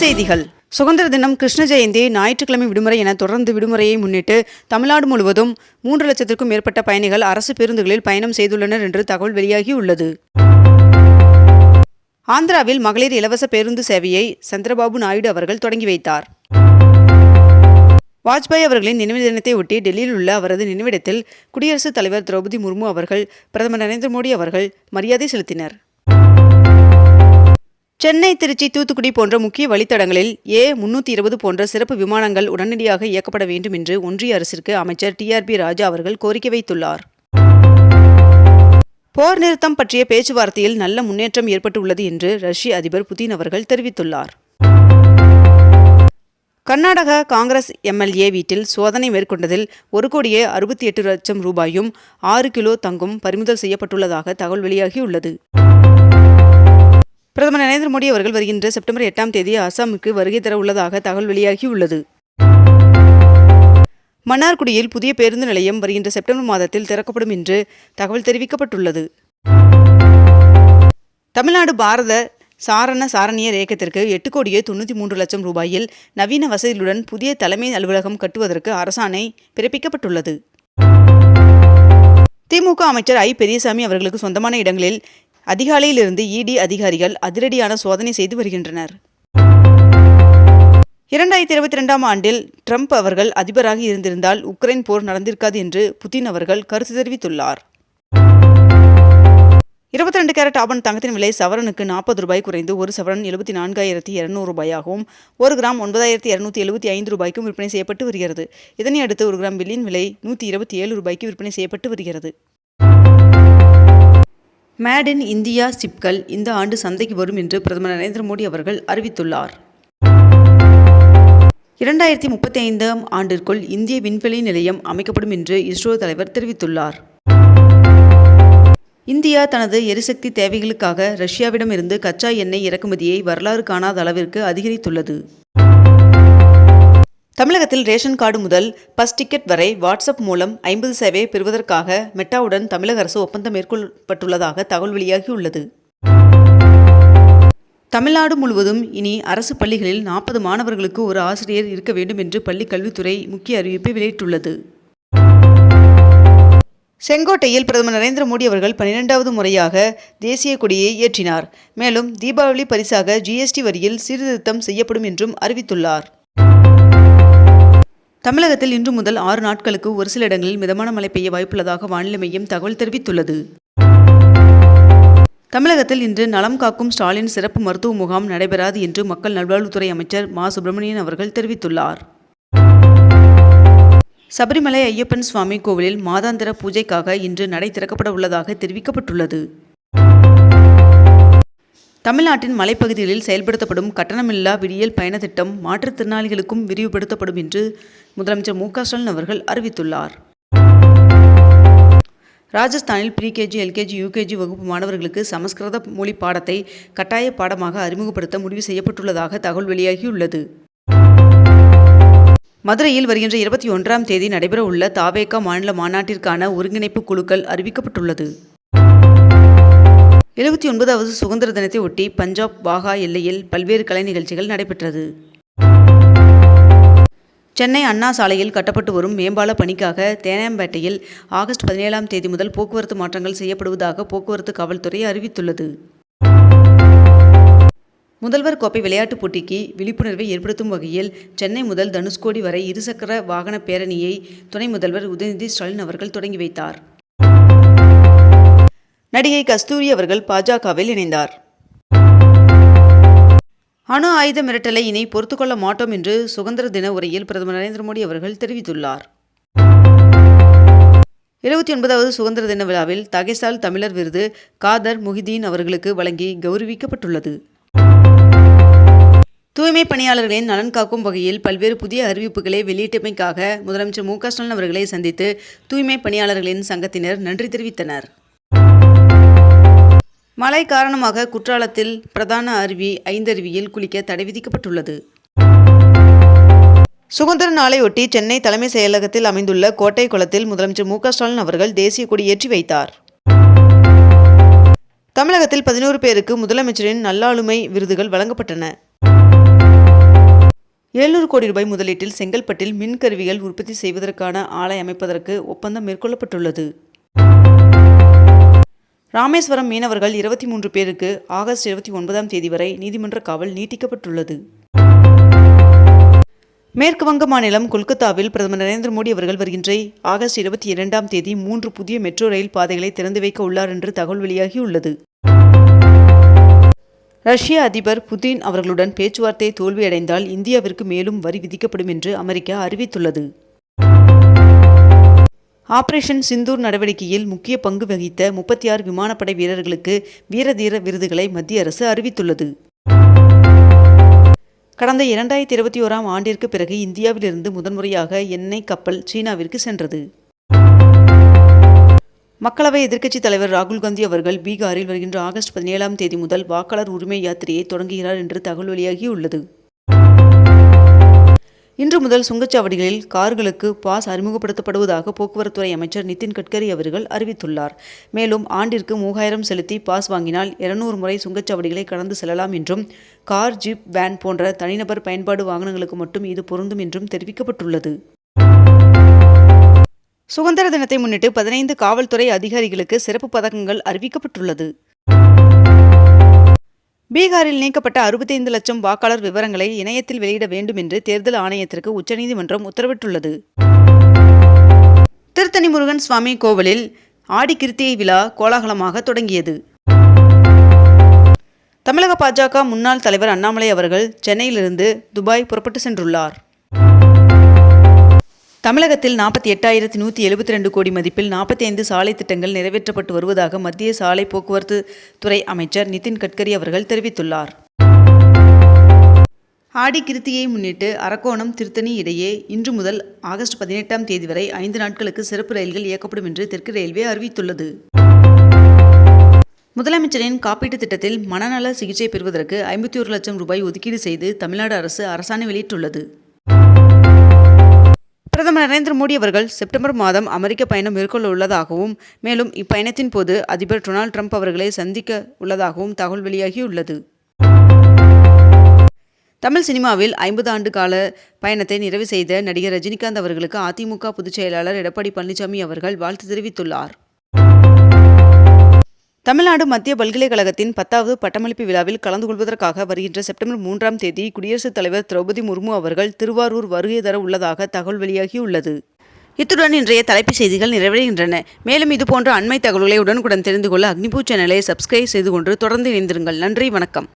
செய்திகள். சுதந்திர தினம் கிருஷ்ண ஜெயந்தி ஞாயிற்றுக்கிழமை விடுமுறை என தொடர்ந்து விடுமுறையை முன்னிட்டு தமிழ்நாடு முழுவதும் மூன்று லட்சத்திற்கும் மேற்பட்ட பயணிகள் அரசு பேருந்துகளில் பயணம் செய்துள்ளனர் என்று தகவல் வெளியாகியுள்ளது ஆந்திராவில் மகளிர் இலவச பேருந்து சேவையை சந்திரபாபு நாயுடு அவர்கள் தொடங்கி வைத்தார். வாஜ்பாய் அவர்களின் நினைவு தினத்தை ஒட்டி டெல்லியில் உள்ள அவரது நினைவிடத்தில் குடியரசுத் தலைவர் திரௌபதி முர்மு அவர்கள் பிரதமர் நரேந்திர மோடி அவர்கள் மரியாதை செலுத்தினர். சென்னை திருச்சி தூத்துக்குடி போன்ற முக்கிய வழித்தடங்களில் ஏ முன்னூற்றி இருபது போன்ற சிறப்பு விமானங்கள் உடனடியாக இயக்கப்பட வேண்டும் என்று ஒன்றிய அரசிற்கு அமைச்சர் டிஆர்பி ராஜா அவர்கள் கோரிக்கை வைத்துள்ளார். போர் நிறுத்தம் பற்றிய பேச்சுவார்த்தையில் நல்ல முன்னேற்றம் ஏற்பட்டுள்ளது என்று ரஷ்ய அதிபர் புதின் அவர்கள் தெரிவித்துள்ளார். கர்நாடக காங்கிரஸ் எம்எல்ஏ வீட்டில் சோதனை மேற்கொண்டதில் ஒரு கோடியே அறுபத்தி எட்டு லட்சம் ரூபாயும் ஆறு கிலோ தங்கும் பறிமுதல் செய்யப்பட்டுள்ளதாக தகவல் வெளியாகியுள்ளது. பிரதமர் நரேந்திர மோடி அவர்கள் வருகின்ற செப்டம்பர் எட்டாம் தேதி அசாமுக்கு வருகை தர உள்ளதாக தகவல் வெளியாகியுள்ளது. மன்னார்குடியில் புதிய பேருந்து நிலையம் வருகின்ற செப்டம்பர் மாதத்தில் திறக்கப்படும் என்று தகவல் தெரிவிக்கப்பட்டுள்ளது. தமிழ்நாடு பாரத சாரண சாரணியர் இயக்கத்திற்கு எட்டு கோடியே தொண்ணூற்றி மூன்று லட்சம் ரூபாயில் நவீன வசதிகளுடன் புதிய தலைமை அலுவலகம் கட்டுவதற்கு அரசாணை பிறப்பிக்கப்பட்டுள்ளது. திமுக அமைச்சர் ஐ பெரியசாமி அவர்களுக்கு சொந்தமான இடங்களில் அதிகாலையிலிருந்து இடி அதிகாரிகள் அதிரடியான சோதனை செய்து வருகின்றனர். இரண்டாயிரத்தி இருபத்தி ரெண்டாம் ஆண்டில் ட்ரம்ப் அவர்கள் அதிபராக இருந்திருந்தால் உக்ரைன் போர் நடந்திருக்காது என்று புதின் அவர்கள் கருத்து தெரிவித்துள்ளார். இருபத்தி ரெண்டு கேரட் ஆபன் தங்கத்தின் விலை சவரனுக்கு நாற்பது ரூபாய் குறைந்து ஒரு சவரன் எழுபத்தி நான்காயிரத்தி இருநூறு ரூபாயாகவும் ஒரு கிராம் ஒன்பதாயிரத்தி இரநூத்தி எழுபத்தி ஐந்து ரூபாய்க்கும் விற்பனை செய்யப்பட்டு வருகிறது. இதனை அடுத்து ஒரு கிராம் வெள்ளியின் விலை நூற்றி இருபத்தி ஏழு ரூபாய்க்கு விற்பனை செய்யப்பட்டு வருகிறது. மேட் இன் இந்தியா சிப்கள் இந்த ஆண்டு சந்தைக்கு வரும் என்று பிரதமர் நரேந்திர மோடி அவர்கள் அறிவித்துள்ளார். இரண்டாயிரத்தி முப்பத்தி ஐந்தாம் ஆண்டிற்குள் இந்திய விண்வெளி நிலையம் அமைக்கப்படும் என்று இஸ்ரோ தலைவர் தெரிவித்துள்ளார். இந்தியா தனது எரிசக்தி தேவைகளுக்காக ரஷ்யாவிடமிருந்து கச்சா எண்ணெய் இறக்குமதியை வரலாறு காணாத அளவிற்கு அதிகரித்துள்ளது. தமிழகத்தில் ரேஷன் கார்டு முதல் பஸ் டிக்கெட் வரை வாட்ஸ்அப் மூலம் ஐம்பது சேவையை பெறுவதற்காக மெட்டாவுடன் தமிழக அரசு ஒப்பந்தம் மேற்கொள்ளப்பட்டுள்ளதாக தகவல் வெளியாகியுள்ளது. தமிழ்நாடு முழுவதும் இனி அரசு பள்ளிகளில் நாற்பது மாணவர்களுக்கு ஒரு ஆசிரியர் இருக்க வேண்டும் என்று பள்ளிக் கல்வித்துறை முக்கிய அறிவிப்பை வெளியிட்டுள்ளது. செங்கோட்டையில் பிரதமர் நரேந்திர மோடி அவர்கள் பன்னிரெண்டாவது முறையாக தேசிய கொடியை ஏற்றினார். மேலும் தீபாவளி பரிசாக ஜிஎஸ்டி வரியில் சீர்திருத்தம் செய்யப்படும் என்றும் அறிவித்துள்ளார். தமிழகத்தில் இன்று முதல் ஆறு நாட்களுக்கு ஒரு சில இடங்களில் மிதமான மழை பெய்ய வாய்ப்புள்ளதாக வானிலை மையம் தகவல் தெரிவித்துள்ளது. தமிழகத்தில் இன்று நலம் காக்கும் ஸ்டாலின் சிறப்பு மருத்துவ முகாம் நடைபெறாது என்று மக்கள் நல்வாழ்வுத்துறை அமைச்சர் மா. சுப்பிரமணியன் அவர்கள் தெரிவித்துள்ளார். சபரிமலை ஐயப்பன் சுவாமி கோவிலில் மாதாந்திர பூஜைக்காக இன்று நடை திறக்கப்பட உள்ளதாக தெரிவிக்கப்பட்டுள்ளது. தமிழ்நாட்டின் மலைப்பகுதிகளில் செயல்படுத்தப்படும் கட்டணமில்லா விடியல் பயண திட்டம் மாற்றுத்திறனாளிகளுக்கும் விரிவுபடுத்தப்படும் என்று முதலமைச்சர் மு க ஸ்டாலின் அவர்கள் அறிவித்துள்ளார். ராஜஸ்தானில் ப்ரீகேஜி எல்கேஜி யூகேஜி வகுப்பு மாணவர்களுக்கு சமஸ்கிருத மொழி பாடத்தை கட்டாய பாடமாக அறிமுகப்படுத்த முடிவு செய்யப்பட்டுள்ளதாக தகவல் வெளியாகியுள்ளது. மதுரையில் வருகின்ற இருபத்தி ஒன்றாம் தேதி நடைபெறவுள்ள தாவேகா மாநில மாநாட்டிற்கான ஒருங்கிணைப்பு குழுக்கள் அறிவிக்கப்பட்டுள்ளது. எழுபத்தி ஒன்பதாவது சுதந்திர தினத்தை ஒட்டி பஞ்சாப் வாகா எல்லையில் பல்வேறு கலை நிகழ்ச்சிகள் நடைபெற்றது. சென்னை அண்ணா சாலையில் கட்டப்பட்டு வரும் மேம்பால பணிக்காக தேனாம்பேட்டையில் ஆகஸ்ட் பதினேழாம் தேதி முதல் போக்குவரத்து மாற்றங்கள் செய்யப்படுவதாக போக்குவரத்து காவல்துறை அறிவித்துள்ளது. முதல்வர் கோப்பை விளையாட்டுப் போட்டிக்கு விழிப்புணர்வை ஏற்படுத்தும் வகையில் சென்னை முதல் தனுஷ்கோடி வரை இருசக்கர வாகன பேரணியை துணை முதல்வர் உதயநிதி ஸ்டாலின் அவர்கள் தொடங்கி வைத்தார். நடிகை கஸ்தூரி அவர்கள் பாஜகவில் இணைந்தார். அணு ஆயுத மிரட்டலை இனி பொறுத்துக்கொள்ள மாட்டோம் என்று சுதந்திர தின உரையில் பிரதமர் நரேந்திர மோடி அவர்கள் தெரிவித்துள்ளார். எழுபத்தி ஒன்பதாவது சுதந்திர தின விழாவில் தகைசால் தமிழர் விருது காதர் முஹிதீன் அவர்களுக்கு வழங்கி கௌரவிக்கப்பட்டுள்ளது. தூய்மை பணியாளர்களின் நலன் காக்கும் வகையில் பல்வேறு புதிய அறிவிப்புகளை வெளியிட்டமைக்காக முதலமைச்சர் மு க ஸ்டாலின் அவர்களை சந்தித்து தூய்மை பணியாளர்களின் சங்கத்தினர் நன்றி தெரிவித்தனர். மழை காரணமாக குற்றாலத்தில் பிரதான அருவி ஐந்தருவியில் குளிக்க தடை விதிக்கப்பட்டுள்ளது. சுதந்திர நாளையொட்டி சென்னை தலைமை செயலகத்தில் அமைந்துள்ள கோட்டை குளத்தில் முதலமைச்சர் மு க ஸ்டாலின் அவர்கள் தேசிய கொடி ஏற்றி வைத்தார். தமிழகத்தில் பதினோரு பேருக்கு முதலமைச்சரின் நல்லாளுமை விருதுகள் வழங்கப்பட்டன. எழுநூறு கோடி ரூபாய் முதலீட்டில் செங்கல்பட்டில் மின்கருவிகள் உற்பத்தி செய்வதற்கான ஆலை அமைப்பதற்கு ஒப்பந்தம் மேற்கொள்ளப்பட்டுள்ளது. ராமேஸ்வரம் மீனவர்கள் இருபத்தி மூன்று பேருக்கு ஆகஸ்ட் இருபத்தி ஒன்பதாம் தேதி வரை நீதிமன்ற காவல் நீட்டிக்கப்பட்டுள்ளது. மேற்கு வங்க மாநிலம் கொல்கத்தாவில் பிரதமர் நரேந்திர மோடி அவர்கள் வருகின்ற ஆகஸ்ட் இருபத்தி இரண்டாம் தேதி மூன்று புதிய மெட்ரோ ரயில் பாதைகளை திறந்து வைக்க உள்ளார் என்று தகவல் வெளியாகியுள்ளது ரஷ்ய அதிபர் புதின் அவர்களுடன் பேச்சுவார்த்தை தோல்வியடைந்தால் இந்தியாவிற்கு மேலும் வரி விதிக்கப்படும் என்று அமெரிக்கா அறிவித்துள்ளது. ஆபரேஷன் சிந்தூர் நடவடிக்கையில் முக்கிய பங்கு வகித்த முப்பத்தி ஆறு விமானப்படை வீரர்களுக்கு வீரதீர விருதுகளை மத்திய அரசு அறிவித்துள்ளது. கடந்த இரண்டாயிரத்தி இருபத்தி ஓராம் ஆண்டிற்கு பிறகு இந்தியாவிலிருந்து முதன்முறையாக எண்ணெய் கப்பல் சீனாவிற்கு சென்றது. மக்களவை எதிர்க்கட்சித் தலைவர் ராகுல் காந்தி அவர்கள் பீகாரில் வருகின்ற ஆகஸ்ட் பதினேழாம் தேதி முதல் வாக்காளர் உரிமை யாத்திரையை தொடங்குகிறார் என்று தகவல் வெளியாகியுள்ளது. இன்று முதல் சுங்கச்சாவடிகளில் கார்களுக்கு பாஸ் அறிமுகப்படுத்தப்படுவதாக போக்குவரத்துறை அமைச்சர் நிதின் கட்கரி அவர்கள் அறிவித்துள்ளார். மேலும் ஆண்டிற்கு மூவாயிரம் செலுத்தி பாஸ் வாங்கினால் இருநூறு முறை சுங்கச்சாவடிகளை கடந்து செல்லலாம் என்றும் கார் ஜீப் வேன் போன்ற தனிநபர் பயன்பாடு வாகனங்களுக்கு மட்டும் இது பொருந்தும் என்றும் தெரிவிக்கப்பட்டுள்ளது. சுதந்திர தினத்தை முன்னிட்டு பதினைந்து காவல்துறை அதிகாரிகளுக்கு சிறப்பு பதக்கங்கள் அறிவிக்கப்பட்டுள்ளது. பீகாரில் நீக்கப்பட்ட அறுபத்தைந்து லட்சம் வாக்காளர் விவரங்களை இணையத்தில் வெளியிட வேண்டும் என்று தேர்தல் ஆணையத்திற்கு உச்சநீதிமன்றம் உத்தரவிட்டுள்ளது. திருத்தணி முருகன் சுவாமி கோவிலில் ஆடி கிருத்தியை விழா கோலாகலமாக தொடங்கியது. தமிழக பாஜக முன்னாள் தலைவர் அண்ணாமலை அவர்கள் சென்னையிலிருந்து துபாய் புறப்பட்டு சென்றுள்ளார். தமிழகத்தில் நாற்பத்தி எட்டாயிரத்தி நூற்றி எழுபத்தி ரெண்டு கோடி மதிப்பில் நாற்பத்தி ஐந்து சாலை திட்டங்கள் நிறைவேற்றப்பட்டு வருவதாக மத்திய சாலை போக்குவரத்து துறை அமைச்சர் நிதின் கட்கரி அவர்கள் தெரிவித்துள்ளார். ஆடி கிருத்தியை முன்னிட்டு அரக்கோணம் திருத்தணி இடையே இன்று முதல் ஆகஸ்ட் பதினெட்டாம் தேதி வரை ஐந்து நாட்களுக்கு சிறப்பு ரயில்கள் இயக்கப்படும் என்று தெற்கு ரயில்வே அறிவித்துள்ளது. முதலமைச்சரின் காப்பீட்டுத் திட்டத்தில் மனநல சிகிச்சை பெறுவதற்கு ஐம்பத்தி ஒரு லட்சம் ரூபாய் ஒதுக்கீடு செய்து தமிழ்நாடு அரசு அரசாணை வெளியிட்டுள்ளது. பிரதமர் நரேந்திர மோடி அவர்கள் செப்டம்பர் மாதம் அமெரிக்க பயணம் மேற்கொள்ள உள்ளதாகவும் மேலும் இப்பயணத்தின் போது அதிபர் டொனால்ட் ட்ரம்ப் அவர்களை சந்திக்க உள்ளதாகவும் தகவல் வெளியாகியுள்ளது. தமிழ் சினிமாவில் ஐம்பது ஆண்டு கால பயணத்தை நிறைவு செய்த நடிகர் ரஜினிகாந்த் அவர்களுக்கு அதிமுக பொதுச் செயலாளர் எடப்பாடி பழனிசாமி அவர்கள் வாழ்த்து தெரிவித்துள்ளார். தமிழ்நாடு மத்திய பல்கலைக்கழகத்தின் பத்தாவது பட்டமளிப்பு விழாவில் கலந்து கொள்வதற்காக வருகின்ற செப்டம்பர் மூன்றாம் தேதி குடியரசுத் தலைவர் திரௌபதி முர்மு அவர்கள் திருவாரூர் வருகை தர உள்ளதாக தகவல் வெளியாகியுள்ளது. இத்துடன் இன்றைய தலைப்புச் செய்திகள் நிறைவடைகின்றன. மேலும் இதுபோன்ற அண்மை தகவல்களை உடனுக்குடன் தெரிந்து கொள்ள அக்னிபூ சேனலை சப்ஸ்கிரைப் செய்து கொண்டு தொடர்ந்து இணைந்திருங்கள். நன்றி வணக்கம்.